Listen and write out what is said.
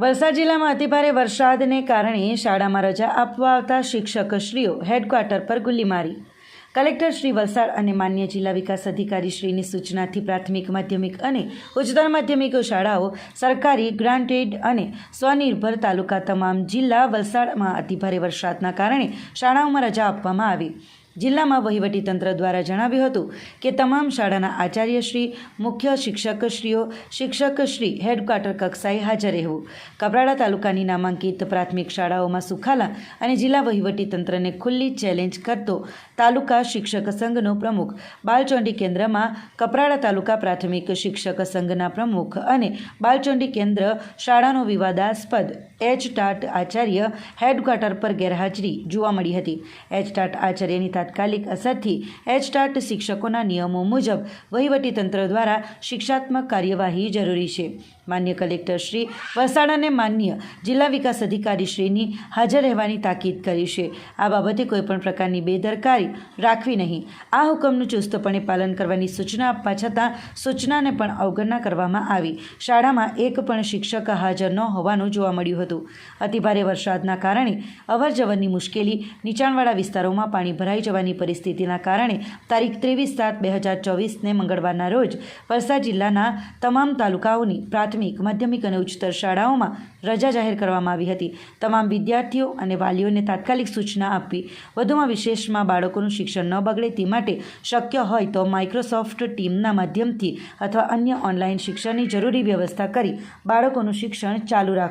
વલસાડ જિલ્લામાં અતિભારે વરસાદને કારણે શાળામાં રજા આપવા આવતા શિક્ષકશ્રીઓ હેડક્વાર્ટર પર ગુલ્લી મારી. કલેક્ટર શ્રી વલસાડ અને માન્ય જિલ્લા વિકાસ અધિકારી શ્રીની સૂચનાથી પ્રાથમિક, માધ્યમિક અને ઉચ્ચતર માધ્યમિક શાળાઓ સરકારી, ગ્રાન્ટેડ અને સ્વનિર્ભર તાલુકા તમામ જિલ્લા વલસાડમાં અતિભારે વરસાદના કારણે શાળાઓમાં રજા આપવામાં આવી. જિલ્લામાં વહીવટીતંત્ર દ્વારા જણાવ્યું હતું કે તમામ શાળાના આચાર્યશ્રી, મુખ્ય શિક્ષકશ્રીઓ, શિક્ષકશ્રી, હેડક્વાર્ટર કક્ષાએ હાજર રહેવું. કપરાડા તાલુકાની નામાંકિત પ્રાથમિક શાળાઓમાં સુખાલા અને જિલ્લા વહીવટીતંત્રને ખુલ્લી ચેલેન્જ કરતો તાલુકા શિક્ષક સંઘનો પ્રમુખ. બાલચોંડી કેન્દ્રમાં કપરાડા તાલુકા પ્રાથમિક શિક્ષક સંઘના પ્રમુખ અને બાલચોંડી કેન્દ્ર શાળાનો વિવાદાસ્પદ એચ ટાટ આચાર્ય હેડક્વાર્ટર પર ગેરહાજરી જોવા મળી હતી. એચ ટાટ આચાર્યની તાત્કાલિક અસરથી એચ ટાટ શિક્ષકોના નિયમો મુજબ વહીવટીતંત્ર દ્વારા શિક્ષાત્મક કાર્યવાહી જરૂરી છે. માન્ય કલેક્ટર શ્રી વલસાડ અને માન્ય જિલ્લા વિકાસ અધિકારી શ્રીની હાજર રહેવાની તાકીદ કરી છે. આ બાબતે કોઈપણ પ્રકારની બેદરકારી રાખવી નહીં. આ હુકમનું ચુસ્તપણે પાલન કરવાની સૂચના આપવા છતાં સૂચનાને પણ અવગણના કરવામાં આવી. શાળામાં એક પણ શિક્ષક હાજર ન હોવાનું જોવા મળ્યું હતું. અતિભારે વરસાદના કારણે અવરજવરની મુશ્કેલી નીચાણવાળા વિસ્તારોમાં પાણી ભરાઈ જવાની પરિસ્થિતિના કારણે તારીખ ત્રેવીસ સાત બે હજાર ચોવીસને મંગળવારના રોજ વલસાડ જિલ્લાના તમામ તાલુકાઓની પ્રાથમિક માધ્યમિક અને ઉચ્ચતર શાળાઓમાં રજા જાહેર કરવામાં આવી હતી. તમામ વિદ્યાર્થીઓ અને વાલીઓને તાત્કાલિક સૂચના આપવી. વધુમાં વિશેષમાં બાળકોનું શિક્ષણ ન બગડે તે માટે શક્ય હોય તો માઇક્રોસોફ્ટ ટીમના માધ્યમથી અથવા અન્ય ઓનલાઈન શિક્ષણની જરૂરી વ્યવસ્થા કરી બાળકોનું શિક્ષણ ચાલુ રાખવું.